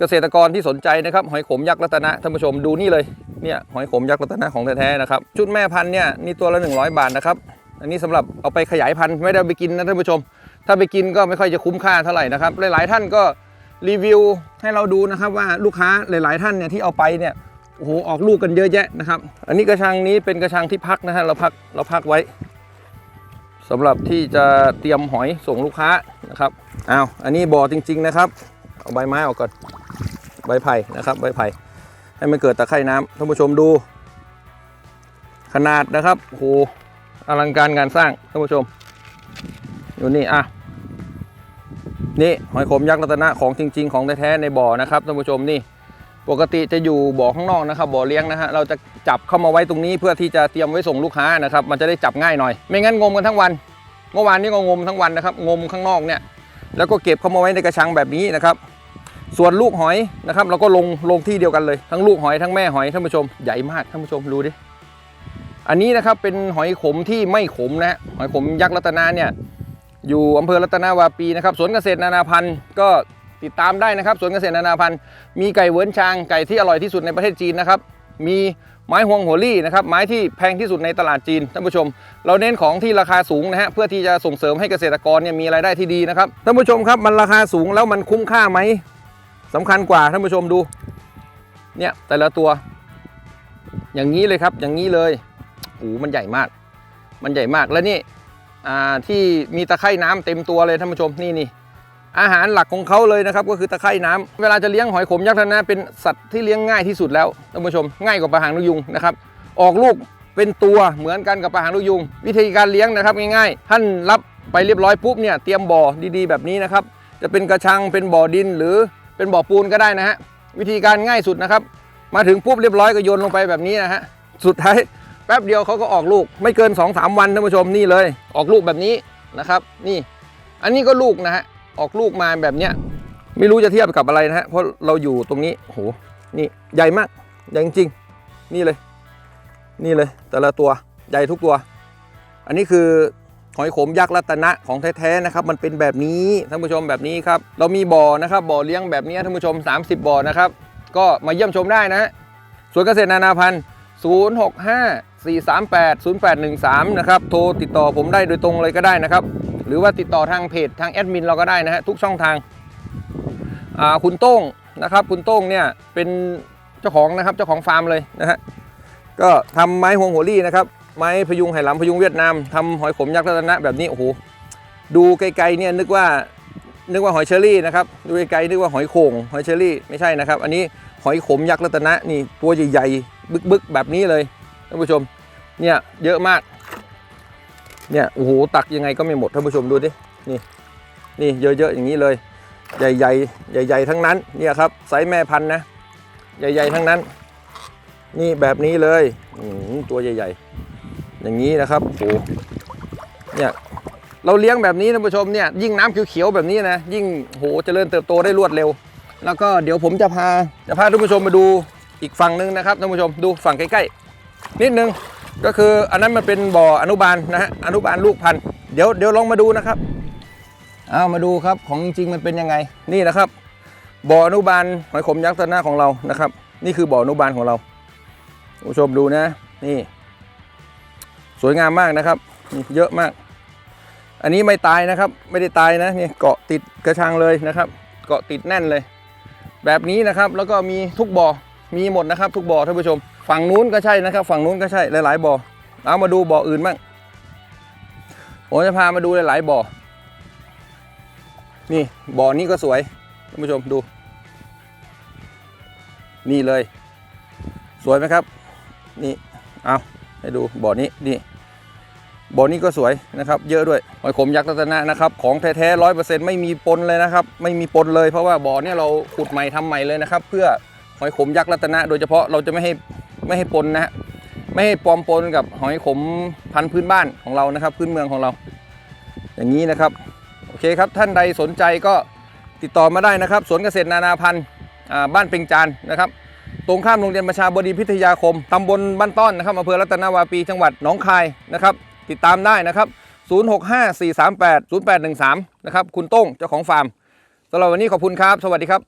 เกษตรกรที่สนใจนะครับหอยขมยักษ์รัตนะท่านผู้ชมดูนี่เลยเนี่ยหอยขมยักษ์รัตนะของแท้ๆนะครับชุดแม่พันธุ์เนี่ยนี่ตัวละ 100 บาทนะครับอันนี้สำหรับเอาไปขยายพันธุ์ไม่ได้ไปกินนะท่านผู้ชม ถ้าไปกินก็ไม่ค่อยจะคุ้มค่าเท่าไหร่นะครับหลายๆท่านก็รีวิวให้เราดูนะครับว่าลูกค้าหลาย ๆ ท่านเนี่ยที่เอาไปเนี่ยโอ้โหออกลูกกันเยอะแยะนะครับ อันนี้กระชังนี้เป็นกระชังที่พักนะฮะเราพักเราพักไว้สำหรับที่จะเตรียมหอยส่งลูกค้านะครับอ้าวอันนี้บ่อจริง ๆ นะครับ เอาใบไม้ออกก่อน ใบไผ่นะครับใบไผ่ให้มันเกิดตะไคร่น้ำท่านผู้ชมดู ขนาดนะครับโอ้โหอลังการงานสร้างท่านผู้ชมอยู่นี่อะนี่หอยขมยักษ์รัตนะของจริง ๆ ของแท้ๆในบ่อนะครับท่านผู้ชมนี่ปกติจะอยู่บ่อข้างนอกนะครับ บ่อเลี้ยงนะฮะเราจะจับเข้ามาไว้ตรงนี้เพื่อที่จะเตรียมไว้ส่งลูกค้านะครับ มันจะได้จับง่ายหน่อย ไม่งั้นงมกันทั้งวัน เมื่อวานนี้ก็งมทั้งวันนะครับ งมข้างนอกเนี่ยแล้วก็เก็บเข้ามาไว้ในกระชังแบบนี้นะครับ ส่วนลูกหอยนะครับเราก็ลงลงที่เดียวกันเลย ทั้งลูกหอยทั้งแม่หอยท่านผู้ชมใหญ่มากท่านผู้ชมดูดิอันนี้นะครับเป็นหอยขมที่ไม่ขมนะฮะหอยขมยักษ์รัตนาเนี่ยอยู่อำเภอรัตนาวาปีนะครับสวนเกษตรนานาพันธุ์ก็ติดตามได้นะครับสวนเกษตรนานาพันธุ์มีไก่เวิร์นชางไก่ที่อร่อยที่สุดในประเทศจีนนะครับมีไม้ฮวงหัวลี่นะครับไม้ที่แพงที่สุดในตลาดจีนท่านผู้ชม เราเน้นของที่ราคาสูงนะฮะเพื่อที่จะส่งเสริมให้เกษตรกรเนี่ยมีรายได้ที่ดีนะครับท่านผู้ชมครับมันราคาสูงแล้วมันคุ้มค่าไหม สำคัญกว่าท่านผู้ชมดู เนี่ยแต่ละตัว อย่างนี้เลยครับ อย่างนี้เลยโอ้โหมันใหญ่มาก มันใหญ่มากแล้วนี่อ่าที่มีตะไคร่น้ำเต็มตัวเลยท่านผู้ชมนี่นี่อาหารหลักของเขาเลยนะครับก็คือตะไคร่น้ำเวลาจะเลี้ยงหอยขมยักษ์นะเป็นสัตว์ที่เลี้ยงง่ายที่สุดแล้วท่านผู้ชม ง่ายกว่าปลาหางนกยุงนะครับออกลูกเป็นตัวเหมือนกันกับปลาหางนกยุง วิธีการเลี้ยงนะครับง่ายๆ ท่านรับไปเรียบร้อยปุ๊บเนี่ยเตรียมบ่อดีๆ แบบนี้นะครับจะเป็นกระชังเป็นบ่อดินหรือ เป็นบ่อปูนก็ได้นะฮะวิธีการง่ายสุดนะครับ มาถึงปุ๊บเรียบร้อยก็โยนลงไปแบบนี้นะฮะสุดท้ายแป๊บเดียวเขาก็ออกลูก ไม่เกิน 2-3 วันท่านผู้ชมนี่เลย ออกลูกแบบนี้นะครับนี่ อันนี้ก็ลูกนะฮะออกลูกมาแบบเนี้ยไม่รู้จะเทียบกับอะไรนะฮะเพราะเราอยู่ตรงนี้โหนี่ใหญ่มากใหญ่จริงนี่เลย นี่เลย แต่ละตัวใหญ่ทุกตัว อันนี้คือ หอยขมยักษ์รัตนะของแท้ๆนะครับมันเป็นแบบนี้ท่านผู้ชมแบบนี้ครับเรามีบ่อนะครับบ่อเลี้ยงแบบนี้ท่านผู้ชม 30 บ่อนะครับ ก็มาเยี่ยมชมได้นะฮะสวนเกษตรนานาพันธุ์065 438 0813 นะครับ โทรติดต่อผมได้โดยตรงเลยก็ได้นะครับ หรือว่าติดต่อทางเพจทางแอดมินเราก็ได้นะฮะทุกช่องทางอ่าคุณโต้งนะครับ คุณโต้งเนี่ยเป็นเจ้าของนะครับเจ้าของฟาร์มเลยนะฮะก็ทำไม้ฮวงหัวลี่นะครับ ไม้พยุงไหหลำพยุงเวียดนามทำหอยขมยักษ์รัตนะแบบนี้โอ้โหดูไกลๆเนี่ยนึกว่านึกว่าหอยเชอรี่นะครับดูไกลๆนึกว่าหอยโข่งหอยเชอรี่ไม่ใช่นะครับ อันนี้หอยขมยักษ์รัตนะนี่ตัวใหญ่ๆบึกๆแบบนี้เลยท่านผู้ชมเนี่ยเยอะมากเนี่ยโอ้โหตักยังไงก็ไม่หมดท่านผู้ชมดูดินี่นี่เยอะๆอย่างนี้เลย ใหญ่ๆใหญ่ ๆ ทั้งนั้นเนี่ยครับไซส์แม่พันธุ์นะ ใหญ่ ๆ ทั้งนั้น นี่แบบนี้เลยตัวใหญ่ ๆ อย่างนี้นะครับโอ้โหเนี่ยเราเลี้ยงแบบนี้ท่านผู้ชมเนี่ยยิ่งน้ำเขียวๆแบบนี้นะยิ่งโหเจริญเติบโตได้รวดเร็ว แล้วก็เดี๋ยวผมจะพาจะพาท่านผู้ชมมาดูอีกฝั่งหนึ่งนะครับท่านผู้ชมดูฝั่งใกล้ๆนิดนึงก็คืออันนั้นมันเป็นบ่ออนุบาลนะฮะอนุบาลลูกพันธุ์เดี๋ยวเดี๋ยวลองมาดูนะครับเอามาดูครับของจริงๆมันเป็นยังไงนี่นะครับ บ่ออนุบาลหอยขมยักษ์ตะหน้าของเรานะครับ นี่คือบ่ออนุบาลของเราผู้ชมดูนะนี่ สวยงามมากนะครับนี่เยอะมาก อันนี้ไม่ตายนะครับ ไม่ได้ตายนะนี่เกาะติดกระชังเลยนะครับ เกาะติดแน่นเลย แบบนี้นะครับแล้วก็มีทุกบ่อมีหมดนะครับ ทุกบ่อท่านผู้ชม ฝั่งนู้นก็ใช่นะครับ ฝั่งนู้นก็ใช่หลายๆบ่อเอามาดูบ่ออื่นบ้างผมจะพามาดูหลายๆบ่อนี่บ่อนี้ก็สวยท่านผู้ชมดู นี่เลย สวยไหมครับ นี่เอาให้ดูบ่อนี้นี่ บ่อนี้ก็สวยนะครับ เยอะด้วยหอยขมยักษ์รัตนะนะครับของแท้ๆร้อยเปอร์เซ็นต์ไม่มีปนเลยนะครับ ไม่มีปนเลยเพราะว่าบ่อเนี้เราขุดใหม่ทำใหม่เลยนะครับ เพื่อหอยขมยักษ์รัตนะ โดยเฉพาะเราจะไม่ให้ไม่ให้ปนนะฮะไม่ให้ปลอมปนกับหอยขมพันธุ์พื้นบ้านของเรานะครับ พื้นเมืองของเรา อย่างนี้นะครับโอเคครับท่านใดสนใจก็ติดต่อมาได้นะครับ สวนเกษตรนานาพันธุ์บ้านเป่งจานนะครับตรงข้ามโรงเรียนประชาบดีพิทยาคมตำบลบ้านต้อนนะครับอำเภอรัตนาวาปีจังหวัดหนองคายนะครับติดตามได้นะครับ 0654380813 นะครับ คุณโต้งเจ้าของฟาร์มสำหรับวันนี้ขอบคุณครับ สวัสดีครับ